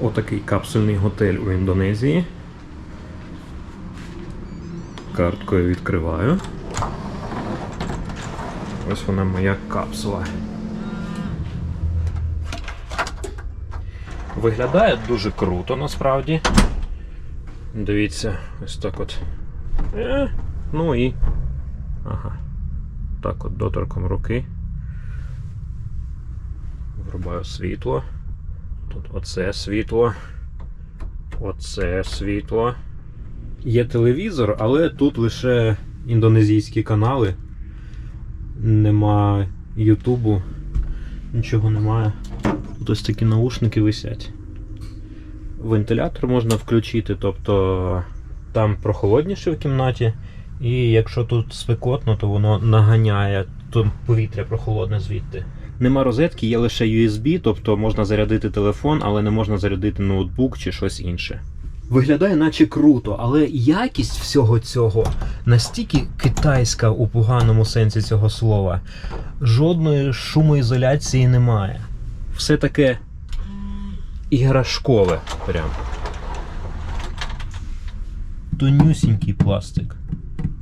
Отакий капсульний готель у Індонезії. Карткою відкриваю. Ось вона моя капсула. Виглядає дуже круто насправді. Дивіться, ось так от. Е, ну і. Ага. Так от доторком руки. Врубаю світло. Тут оце світло. Оце світло. Є телевізор, але тут лише індонезійські канали. Нема Ютубу, нічого немає. Тут ось такі наушники висять. Вентилятор можна включити, тобто там прохолодніше в кімнаті. І якщо тут спекотно, то воно наганяє повітря прохолодне звідти. Нема розетки, є лише USB, тобто можна зарядити телефон, але не можна зарядити ноутбук чи щось інше. Виглядає наче круто, але якість всього цього настільки китайська у поганому сенсі цього слова. Жодної шумоізоляції немає. Все таке іграшкове прям. Тонюсінький пластик.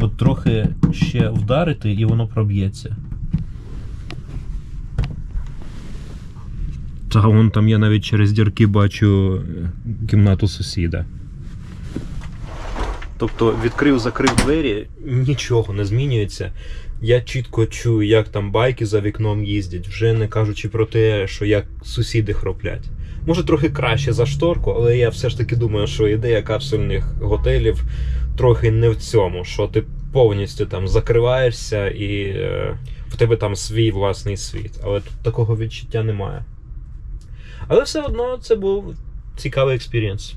От трохи ще вдарити і воно проб'ється. Та вон там я навіть через дірки бачу е, кімнату сусіда. Тобто відкрив, закрив двері, нічого не змінюється. Я чітко чую, як там байки за вікном їздять, вже не кажучи про те, що як сусіди хроплять. Може трохи краще за шторку, але я все ж таки думаю, що ідея капсульних готелів трохи не в цьому, що ти повністю там закриваєшся і е, в тебе там свій власний світ. Але тут такого відчуття немає. Але все одно це був цікавий експірієнс.